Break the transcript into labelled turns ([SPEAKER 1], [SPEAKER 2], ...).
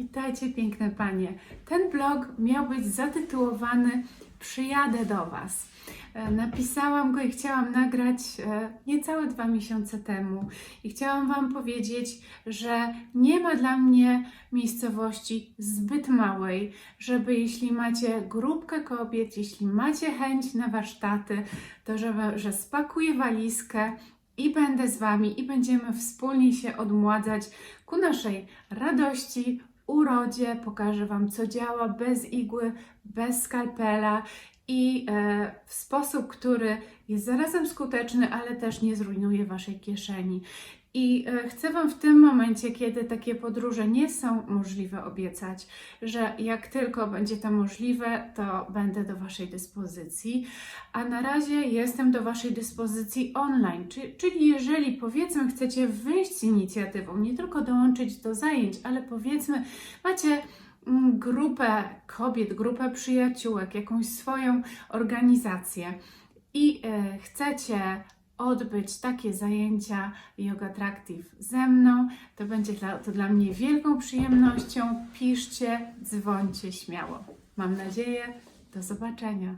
[SPEAKER 1] Witajcie piękne panie. Ten blog miał być zatytułowany Przyjadę do Was. E, Napisałam go i chciałam nagrać e, niecałe dwa miesiące temu. I chciałam Wam powiedzieć, że nie ma dla mnie miejscowości zbyt małej, żeby jeśli macie grupkę kobiet, jeśli macie chęć na warsztaty, to żeby, że spakuję walizkę i będę z Wami i będziemy wspólnie się odmładzać ku naszej radości, urodzie. Pokażę Wam, co działa bez igły, bez skalpela i e, w sposób, który jest zarazem skuteczny, ale też nie zrujnuje Waszej kieszeni. I e, chcę Wam w tym momencie, kiedy takie podróże nie są możliwe, obiecać, że jak tylko będzie to możliwe, to będę do Waszej dyspozycji. A na razie jestem do Waszej dyspozycji online, czy- czyli jeżeli powiedzmy chcecie wyjść z inicjatywą, nie tylko dołączyć do zajęć, ale powiedzmy macie grupę kobiet, grupę przyjaciółek, jakąś swoją organizację i e, chcecie odbyć takie zajęcia Yoga Attractive ze mną, to będzie to dla mnie wielką przyjemnością. Piszcie, dzwońcie śmiało. Mam nadzieję, do zobaczenia.